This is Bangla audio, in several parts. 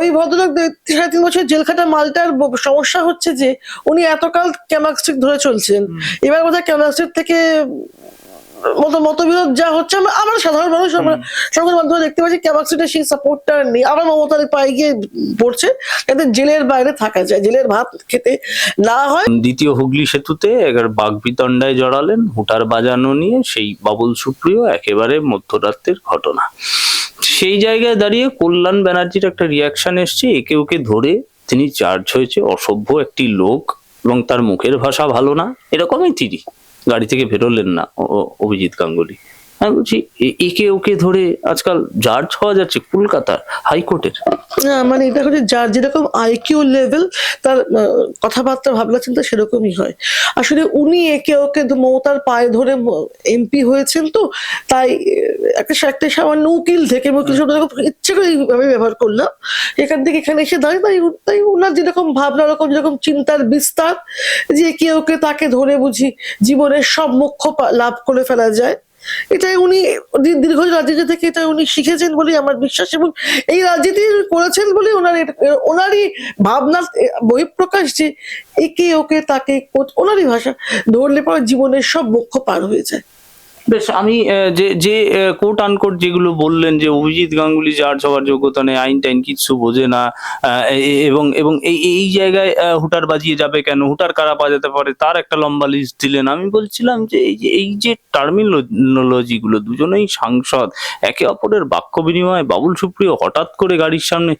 ওই ভদ্রলোক সাড়ে তিন বছর জেল খাটা মালটার সমস্যা হচ্ছে যে উনি এতকাল ক্যামাক্সিক ধরে চলছেন। এবার বোধহয় ক্যামাক্সিক থেকে মতো মতবিরোধ যা হচ্ছে আমরা আমরা সাধারণ মানুষ আমরা সংবাদ মাধ্যমে দেখতে পাচ্ছি ক্যাপাসিটি সেই সাপোর্টটা নেই। আবার মমতার পায়ে গিয়ে পড়ছে যাতে জেলের বাইরে থাকা যায় জেলের ভাত খেতে না হয়। দ্বিতীয় হুগলি সেতুতে এবার বাগবিতণ্ডায় জড়ালেন হুটার বাজানো নিয়ে সেই বাবুল সুপ্রিয় একেবারে মধ্যরাত্রের ঘটনা। সেই জায়গায় দাঁড়িয়ে কল্যাণ ব্যানার্জির একটা রিয়াকশন এসছে, একে ওকে ধরে তিনি চার্জ হয়েছে অসভ্য একটি লোক এবং তার মুখের ভাষা ভালো না। এরকমই তিনি। গাড়ি থেকে বেরোলেন না অভিজিৎ গাঙ্গুলি। আমি বলছি, এ- একে ওকে ধরে আজকাল জার্জ হওয়া যাচ্ছে কলকাতার হাইকোর্টের। মানে এটা হচ্ছে যার যেরকম আইকিউ লেভেল তার কথাবার্তা ভাবনা চিন্তা সেরকমই হয়। আসলে উনি একে ওকে মমতার পায়ে ধরে এমপি হয়েছেন তো, তাই একটা একটা সামান্য উকিল থেকে উকিল শব্দটা ইচ্ছে করে এইভাবে ব্যবহার করলাম। এখান থেকে এখানে এসে দাঁড়িয়ে, তাই তাই ওনার যেরকম ভাবনা, ওরকম যেরকম চিন্তার বিস্তার, যে একে ওকে তাকে ধরে বুঝি জীবনের সব মুখ্য লাভ করে ফেলা যায়। এটাই উনি দীর্ঘ রাজনীতি থেকে এটা উনি শিখেছেন বলেই আমার বিশ্বাস এবং এই রাজনীতি করেছেন বলে ওনার ওনারই ভাবনা বহিঃপ্রকাশ যে একে ওকে তাকে ওনারই ভাষা ধরলে পরে জীবনের সব মুখ্য পার হয়ে যায়। বেশ, আমি যে যে কোট আনকোট যেগুলো বললেন যে, অভিজিৎ গাঙ্গুলি যার সবার যোগ্যতা নেই, আইন টাইন কিচ্ছু বোঝে না এবং এবং এই এই জায়গায় হুটার বাজিয়ে যাবে কেন? হুটার কারা বাজাতে পারে? তার একটা লম্বা লিস্ট দিলেন। আমি বলছিলাম যে, এই যে এই যে টার্মিনোলজি গুলো দুজনেই সাংসদ, একে অপরের বাক্য বিনিময় বাবুল সুপ্রিয় হঠাৎ করে গাড়ির সামনে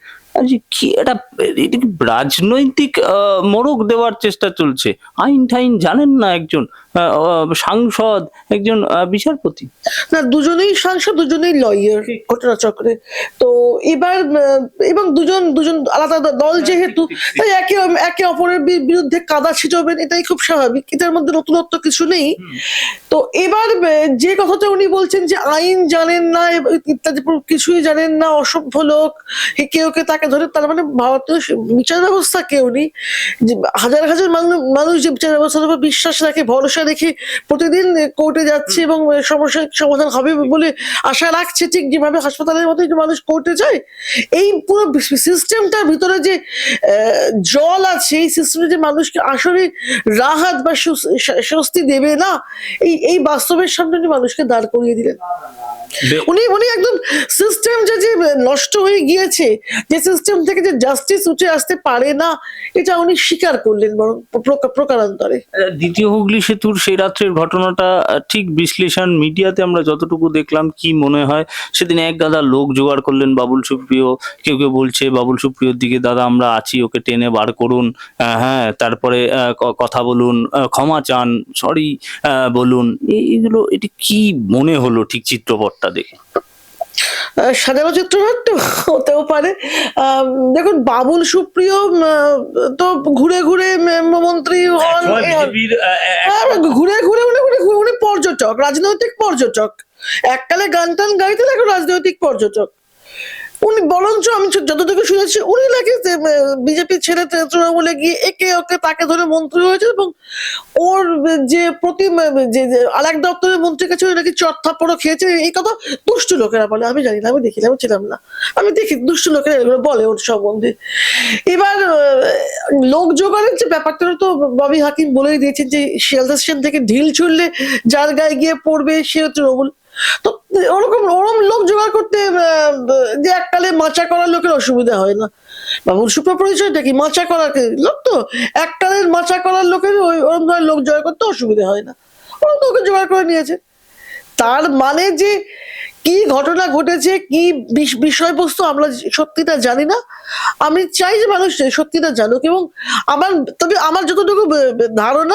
কি এটা রাজনৈতিক মোড়ক দেওয়ার চেষ্টা চলছে। আইন টাইন জানেন না একজন। সাংসদ একজন বিচারপতি। না দুজনেই সাংসদ দুজনেই লয়ার ঘটনা চক্রে তো এবার এবং দুজন দুজন আলাদা আলাদা দল যেহেতু তাই একে একে অপরের বিরুদ্ধে কাদা ছিটবেন এটাই খুব স্বাভাবিক। এটার মধ্যে নতুনত্ব কিছু নেই। তো এবার যে কথাটা উনি বলছেন যে আইন জানেন না ইত্যাদি কিছুই জানেন না অসভ্য লোক হে কেউ কে তাকে ধরে তার মানে ভারতীয় বিচার ব্যবস্থা কেউ নেই হাজার হাজার মানু- মানুষ যে বিচার ব্যবস্থার উপর বিশ্বাস রাখে ভরসা রেখে প্রতিদিন কোর্টে যাচ্ছে এবং সমস্যার সমাধান হবে বলে আশা রাখছে ঠিক যেভাবে হাসপাতালের মতো মানুষ কোর্টে যায় এই পুরো সিস্টেমটার ভিতরে যে জল আছে এই সিস্টেমে যে মানুষকে আসলে রাহাত বা স্বস্তি দেবে না এই এই বাস্তবের সামনে উনি মানুষকে দাঁড় করিয়ে দিলেন। উনি উনি একদম সিস্টেম যে যে নষ্ট হয়ে গিয়েছে যে সিস্টেম থেকে যে জাস্টিস উঠে আসতে পারে না এটা উনি স্বীকার করলেন বরং প্রকা- প্রকারান্তরে। দ্বিতীয় হুগলি সেতুর সেই রাত্রের ঘটনাটা ঠিক বিশ্লেষণ মিডিয়াতে আমরা যতটুকু দেখলাম কি মনে হয়, সেদিন এক গাদা লোক জোগাড় করলেন বাবুল সুপ্রিয়। কেউ কেউ বলছে, বাবুল সুপ্রিয়র দিকে দাদা আমরা আছি, ওকে টেনে বার করুন। হ্যাঁ তারপরে কথা বলুন ক্ষমা চান, সরি বলুন। এই- এগুলো, এটি কি মনে হলো ঠিক চিত্রপটটা দেখে? সাজানো চিত্রনাট্য হতেও পারে। দেখুন বাবুল সুপ্রিয় তো ঘুরে ঘুরে মন্ত্রী হন ঘুরে হন। হ্যাঁ, ঘুরে ঘুরে উনি উনি উনি পর্যটক রাজনৈতিক পর্যটক। এককালে গান টান গাইতেন এখন রাজনৈতিক পর্যটক। উনি বরঞ্চ আমি যতটুকু শুনেছি, উনি নাকি বিজেপি ছেড়ে তৃণমূলে গিয়ে একে ওকে তাকে ধরে মন্ত্রী হয়েছে এবং ওর যে প্রতি যে আরেক দপ্তরের মন্ত্রীর কাছে নাকি চত্থাপড়ও খেয়েছে। এই কথা দুষ্টু লোকেরা বলে। আমি জানি না, আমি দেখিনি, আমি ছিলাম না। আমি দেখি, দুষ্টু লোকেরা এগুলো বলে ওর সম্বন্ধে। এবার লোক জোগাড়ের যে ব্যাপারটা তো ববি হাকিম বলেই দিয়েছেন যে, শিয়ালদা স্টেশন থেকে ঢিল ছুড়লে যার গায়ে গিয়ে পড়বে সে তৃণমূল। তো ওরকম ওরকম লোক জোগাড় করতে যে এককালে মাচা করার লোকের অসুবিধা হয় না। বাবুল সুপ্র পরিচয়টা কি? মাচা করার লোক তো এককালের মাচা করার লোকের ওই ওরকম ধরনের লোক জয় করতে অসুবিধা হয় না। ওরকম ওকে জোগাড় করে নিয়েছে। তার মানে যে কি ঘটনা ঘটেছে, কি বিষ- বিষয়বস্তু আমরা সত্যিটা জানি না। আমি চাই যে মানুষ সত্যিটা জানুক এবং আমার, তবে আমার যতটুকু ধারণা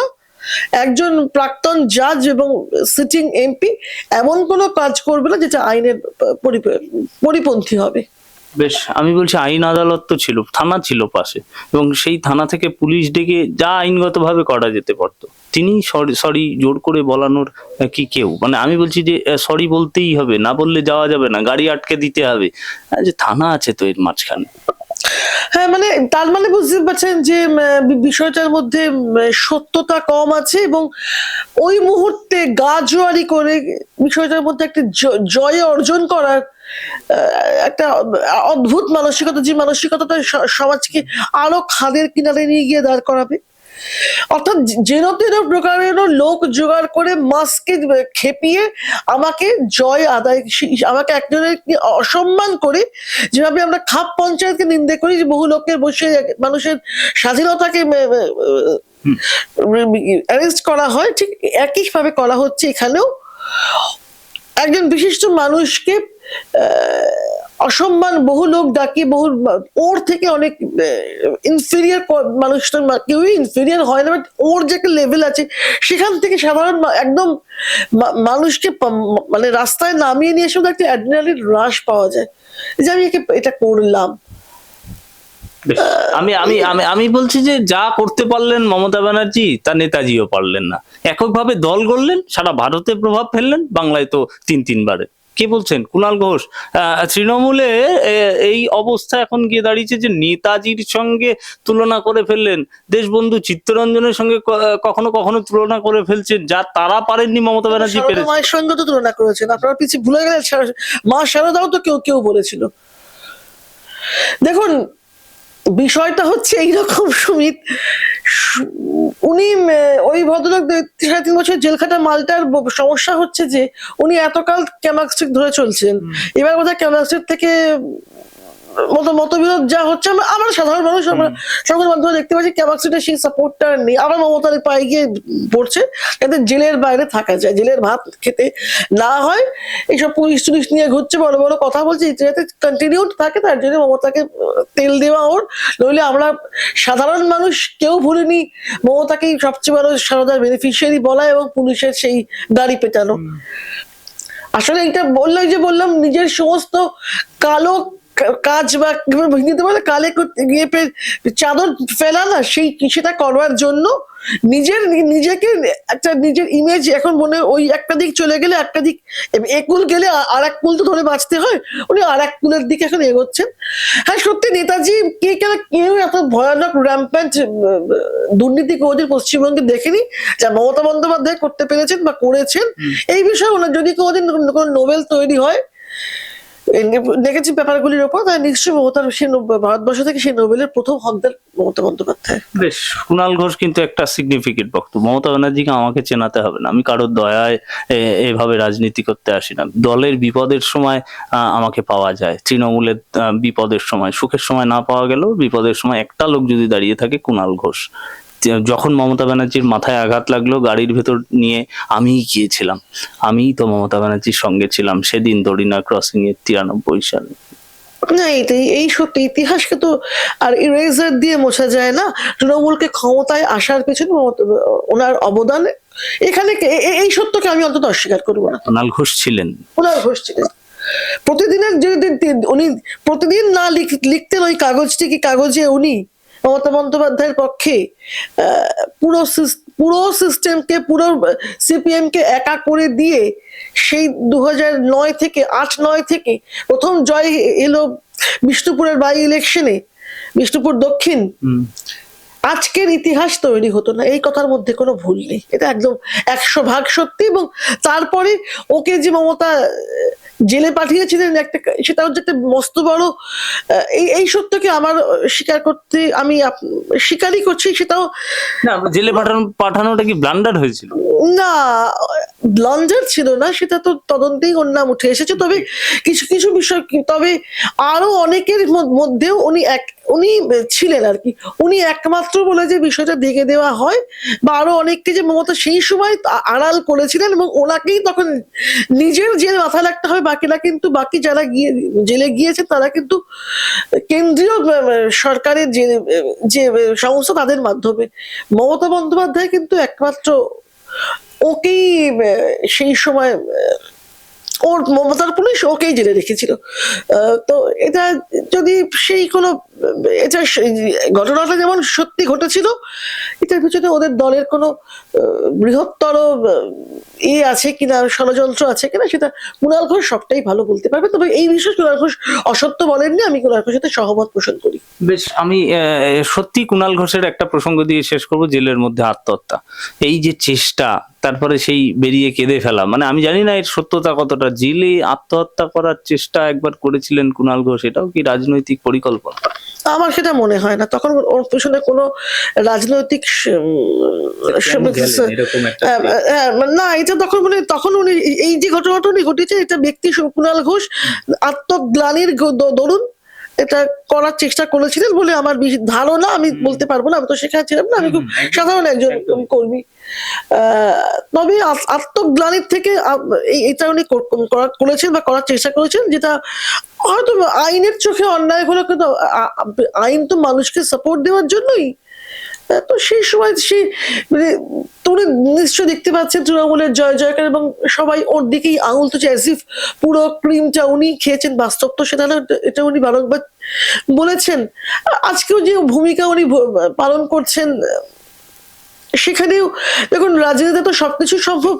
একজন প্রাক্তন জাজ এবং সিটিং এমপি এমন কোনো কাজ করবে না যেটা আইনের পরিপন্থী হবে। বেশ, আমি বলছি আইন আদালত তো ছিল, থানা ছিল পাশে, এবং সেই থানা থেকে পুলিশ ডেকে যা আইনগতভাবে করা যেতে পারতো। তিনি সরি সরি জোর করে বলানোর কি কেউ? মানে আমি বলছি যে সরি বলতেই হবে, না বললে যাওয়া যাবে না, গাড়ি আটকে দিতে হবে। যে থানা আছে তো এর মাঝখানে। হ্যাঁ মানে তার মানে বুঝতে পারছেন যে বিষয়টার মধ্যে সত্যতা কম আছে এবং ওই মুহূর্তে গা জোয়ারি করে বিষয়টার মধ্যে একটা জয় অর্জন করার একটা অদ্ভুত মানসিকতা, যে মানসিকতাটা সমাজকে আরও খাদের কিনারে নিয়ে গিয়ে দাঁড় করাবে। অর্থাৎ যেন তেন প্রকারের লোক জোগাড় করে মাসকে খেপিয়ে আমাকে জয় আদায় আমাকে একজনের অসম্মান করে, যেভাবে আমরা খাপ পঞ্চায়েতকে নিন্দে করি যে বহু লোকের বসে মানুষের স্বাধীনতাকে অ্যারেস্ট করা হয়, ঠিক একইভাবে করা হচ্ছে এখানেও। একজন বিশিষ্ট মানুষকে অসম্মান, বহু লোক ডাকি, বহু, ওর থেকে অনেক ইনফেরিয়ার মানুষটা কেউই ইনফেরিয়ার হয় না বাট ওর যে একটা লেভেল আছে, সেখান থেকে সাধারণ একদম মানুষকে মানে রাস্তায় নামিয়ে নিয়ে এসে একটা অ্যাড্রিনালিন হ্রাস পাওয়া যায়, যে আমি একে, এটা করলাম। আমি আমি আমি আমি বলছি যে যা করতে পারলেন মমতা ব্যানার্জি, তা নেতাজিও পারলেন না। এককভাবে দল গড়লেন, সারা ভারতে প্রভাব ফেললেন, বাংলায় তো তিন, তিনবারে। কে বলছেন? কুণাল ঘোষ। তৃণমূলে এই অবস্থা এখন গিয়ে দাঁড়িয়েছে যে নেতাজির সঙ্গে তুলনা করে ফেললেন। দেশবন্ধু চিত্তরঞ্জনের সঙ্গে কখনো কখনো তুলনা করে ফেলছেন যা তারা পারেননি মমতা ব্যানার্জি পেরেছে। মায়ের সঙ্গে তো তুলনা করেছেন। আপনারা পিছিয়ে ভুলে গেলেন মা শারদাও তো কেউ কেউ বলেছিল। দেখুন বিষয়টা হচ্ছে এইরকম সুমিত। উনি ওই ভদ্রলোক সাড়ে তিন বছর জেলখাটা মালটার সমস্যা হচ্ছে যে উনি এতকাল ক্যামাক্সিক ধরে চলছেন। এবার বোধহয় ক্যামাক্সিক থেকে মত মতবিরোধ যা হচ্ছে আমরা আমরা সাধারণ মানুষ আমরা সংবাদ মাধ্যমে দেখতে পাচ্ছি ক্যাপাসিটি সেই সাপোর্টটা নেই। আবার মমতার পায়ে গিয়ে পড়ছে যাতে জেলের বাইরে থাকা যায় জেলের ভাত খেতে না হয়। এইসব পুলিশ টুলিশ নিয়ে ঘুরছে বড় বড় কথা বলছে যাতে কন্টিনিউ থাকে তার জন্য মমতাকে তেল দেওয়া ওর। নইলে আমরা সাধারণ মানুষ কেউ ভুলিনি মমতাকেই সবচেয়ে বড় সারদার বেনিফিশিয়ারি বলা এবং পুলিশের সেই গাড়ি পেটানো। আসলে এটা বললাম যে বললাম নিজের সমস্ত কালো কাজ বা দিতে পারে কালে গিয়ে চাদর ফেলা না সেই সেটা করবার জন্য নিজের নিজেকে একটা নিজের ইমেজ এখন মনে ওই একটা দিক চলে গেলে একটা দিক একুল গেলে আর এক কুল তো ধরে বাঁচতে হয় উনি আর এক কুলের দিকে এখন এগোচ্ছেন। হ্যাঁ সত্যি নেতাজি কে কেন কেউ এত ভয়ানক র্যাম্প্যান্ট দুর্নীতি করেছেন পশ্চিমবঙ্গে দেখেনি? যা মমতা বন্দ্যোপাধ্যায় করতে পেরেছেন বা করেছেন এই বিষয়ে ওনার যদি কোনোদিন কোনো নোবেল তৈরি হয় এই নে- দেখেছি ব্যাপারগুলির ওপর, তাই নিশ্চয়ই মমতার সেই ভারতবর্ষ থেকে সেই নোবেলের প্রথম হকদার মমতা বন্দ্যোপাধ্যায়। বেশ কুণাল ঘোষ কিন্তু একটা সিগনিফিকেন্ট বক্তব্য মমতা ব্যানার্জিকে আমাকে চেনাতে হবে না। আমি কারোর দয়ায় এভাবে রাজনীতি করতে আসি না। দলের বিপদের সময় আমাকে পাওয়া যায়। তৃণমূলের বিপদের সময়, সুখের সময় না পাওয়া গেলেও বিপদের সময় একটা লোক যদি দাঁড়িয়ে থাকে কুণাল ঘোষ। যখন মমতা ব্যানার্জির মাথায় আঘাত লাগল গাড়ির ভেতর নিয়ে আমিই গিয়েছিলাম। আমিই তো মমতা ব্যানার্জির সঙ্গে ছিলাম সেদিন দড়িনা ক্রসিং এর তিরানব্বই সালে। না এই সত্যি ইতিহাসকে তো আর ইরেজার দিয়ে মোছা যায় না। তৃণমূলকে ক্ষমতায় আসার পেছনে ওনার অবদান এখানে এই সত্যকে আমি অন্তত অস্বীকার করব না। কুণাল ঘোষ ছিলেন। ওনার ঘোষ ছিলেন। প্রতিদিনের যদি উনি প্রতিদিন না লিখ- লিখতেন ওই কাগজটি কি কাগজে উনি মমতা বন্দ্যোপাধ্যায়ের পক্ষে পুরো পুরো সিস্টেমকে পুরো সিপিএম কে একা করে দিয়ে সেই দু নয় থেকে, আট নয় থেকে প্রথম জয় এলো বিষ্ণুপুরের বাই ইলেকশনে বিষ্ণুপুর দক্ষিণ। আজকের ইতিহাস তৈরি হতো না এই কথার মধ্যে কোনো ভুল নেই। এটা একদম একশো ভাগ সত্যি এবং তারপরে ওকে যে মমতা জেলে পাঠিয়েছিলেন একটা সেটা হচ্ছে একটা মস্ত বড় এই এই সত্যকে আমার স্বীকার করতে আমি স্বীকারই করছি সেটাও না জেলে পাঠানো পাঠানোটা কি ব্লান্ডার হয়েছিল? না ব্লন্ডার ছিল না সেটা তো তদন্তেই ওর নাম উঠে এসেছে। তবে কিছু কিছু বিষয় কি- তবে আরও অনেকের মধ্যেও উনি এক উনি ছিলেন আর কি। উনি একমাত্র বলে যে বিষয়টা দেখে দেওয়া হয় বা আরও অনেককে যে মমতা সেই সময় আড়াল করেছিলেন এবং ওনাকেই তখন নিজের জেল মাথায় রাখতে হবে বাকিরা কিন্তু, বাকি যারা গিয়ে জেলে গিয়েছে তারা কিন্তু কেন্দ্রীয় সরকারের যে যে সংস্থা তাদের মাধ্যমে। মমতা বন্দ্যোপাধ্যায় কিন্তু একমাত্র ওকেই সেই সময় ওর মমতার পুলিশ ওকেই জেলে রেখেছিল। তো এটা যদি সেই কোনো এটা ঘটনাটা যেমন সত্যি ঘটেছিল এটার পিছনে ওদের দলের কোনো বৃহত্তর আহ, ইয়ে আছে কিনা ষড়যন্ত্র আছে কিনা সেটা কুণাল ঘোষ সবটাই ভালো বলতে পারবে। তবে এই বিষয়ে কুণাল ঘোষ অসত্য বলেননি আমি কুণাল ঘোষের সাথে সহমত পোষণ করি। বেশ আমি সত্যি কুণাল ঘোষের একটা প্রসঙ্গ দিয়ে শেষ করব জেলের মধ্যে আত্মহত্যা। এই যে চেষ্টা তারপরে সেই বেরিয়ে কেঁদে ফেলা। মানে আমি জানি না এর সত্যতা কতটা। জেলে আত্মহত্যা করার চেষ্টা একবার করেছিলেন কুণাল ঘোষ এটাও কি রাজনৈতিক পরিকল্পনা? আমার সেটা মনে হয় না। তখন ওর পেছনে কোনো রাজনৈতিক হ্যাঁ, হ্যাঁ, না এটা তখন মানে তখন উনি এই- এই যে ঘটনাটা উনি ঘটেছে এটা ব্যক্তি কুণাল ঘোষ আত্মগ্লানির দরুন এটা করার চেষ্টা করেছিলেন বলে আমার ভালো ধারণা আমি বলতে পারব না আমি তো সেখানে ছিলাম না আমি খুব সাধারণ একজন। কর্মী। তবে আত- আত্মগ্লানির থেকে এটা উনি কর- করা- করেছেন বা করার চেষ্টা করেছেন যেটা হয়তো আইনের চোখে অন্যায় হলো কিন্তু আইন তো মানুষকে সাপোর্ট দেওয়ার জন্যই তো সেই সময় সে মানে তুমি নিশ্চয় দেখতে পাচ্ছেন তৃণমূলের জয় জয়কার এবং সবাই ওর দিকেই আঙুল তো অ্যাজিফ পুরো ক্রিমটা উনি খেয়েছেন, বাস্তব তো সেটা এটা উনি বারংবার বলেছেন। আজকেও যে ভূমিকা উনি পালন করছেন সেখানেও দেখুন, রাজনীতিতে তো সবকিছু সম্ভব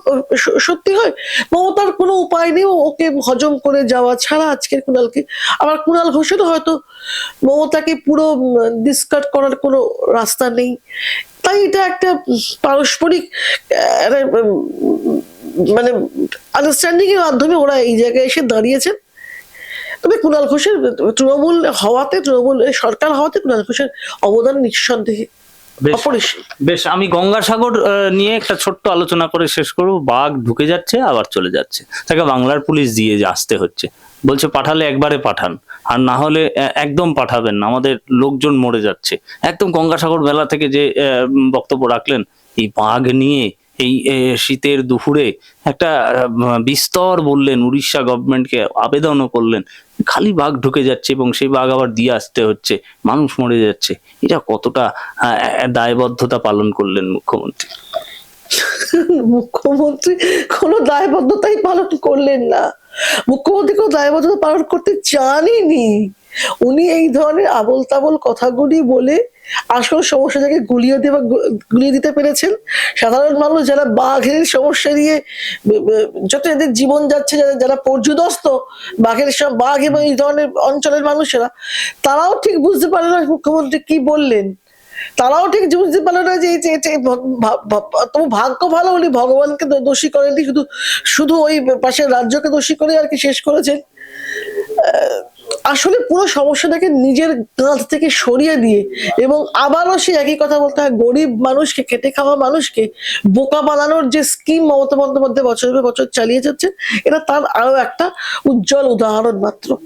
সত্যি হয়। মমতার কোনো উপায় নেই, ওকে হজম করে যাওয়া ছাড়া আজকের কুণালকে। আবার কুণাল ঘোষেরও হয়তো মমতাকে পুরো ডিসকাট করার কোনো রাস্তা নেই। তাই এটা একটা পারস্পরিক মানে আন্ডারস্ট্যান্ডিং এর মাধ্যমে ওরা এই জায়গায় এসে দাঁড়িয়েছেন। তবে কুণাল ঘোষের তৃণমূল হওয়াতে, তৃণমূল সরকার হওয়াতে কুণাল ঘোষের অবদান নিঃসন্দেহে। বেশ বেশ আমি গঙ্গাসাগর সাগর নিয়ে একটা ছোট্ট আলোচনা করে শেষ করব। বাঘ ঢুকে যাচ্ছে আবার চলে যাচ্ছে। তাকে বাংলার পুলিশ দিয়ে যে আসতে হচ্ছে। বলছে পাঠালে একবারে পাঠান। আর না হলে একদম পাঠাবেন না। আমাদের লোকজন মরে যাচ্ছে। একদম গঙ্গাসাগর মেলা থেকে যে আহ, বক্তব্য রাখলেন এই বাঘ নিয়ে এই শীতের দুপুরে একটা বিস্তর বললেন উড়িষ্যা গভর্নমেন্টকে আবেদনও করলেন। খালি বাঘ ঢুকে যাচ্ছে এবং সেই বাঘ আবার দিয়ে আসতে হচ্ছে, মানুষ মরে যাচ্ছে। এটা কতটা দায়বদ্ধতা পালন করলেন মুখ্যমন্ত্রী? মুখ্যমন্ত্রী কোনো দায়বদ্ধতাই পালন করলেন না। মুখ্যমন্ত্রী কোনো দায়বদ্ধতা পালন করতে চানইনি উনি এই ধরনের আবল তাবল কথাগুলি বলে আসল সমস্যা সমস্যাটাকে গুলিয়ে দেওয়া, গুলিয়ে দিতে পেরেছেন। সাধারণ মানুষ যারা বাঘের সমস্যা নিয়ে, যত এদের জীবন যাচ্ছে, যারা যারা পর্যুদস্ত বাঘের বাঘ এবং এই ধরনের অঞ্চলের মানুষেরা, তারাও ঠিক বুঝতে পারে না মুখ্যমন্ত্রী কি বললেন। তারাও ঠিক বুঝতে পারল না যে তোমার ভাগ্য ভালো উনি ভগবানকে দোষী করেননি শুধু শুধু ওই পাশের রাজ্যকে দোষী করে আর কি শেষ করেছেন আসলে পুরো সমস্যাটাকে নিজের কাঁধ থেকে সরিয়ে দিয়ে এবং আবারও সে একই কথা বলতে হয়, গরিব মানুষকে, খেটে খাওয়া মানুষকে বোকা বানানোর যে স্কিম মমতা বন্দ্যোপাধ্যায় বছরের পর বছর চালিয়ে যাচ্ছে এটা তার আরও একটা উজ্জ্বল উদাহরণ মাত্র।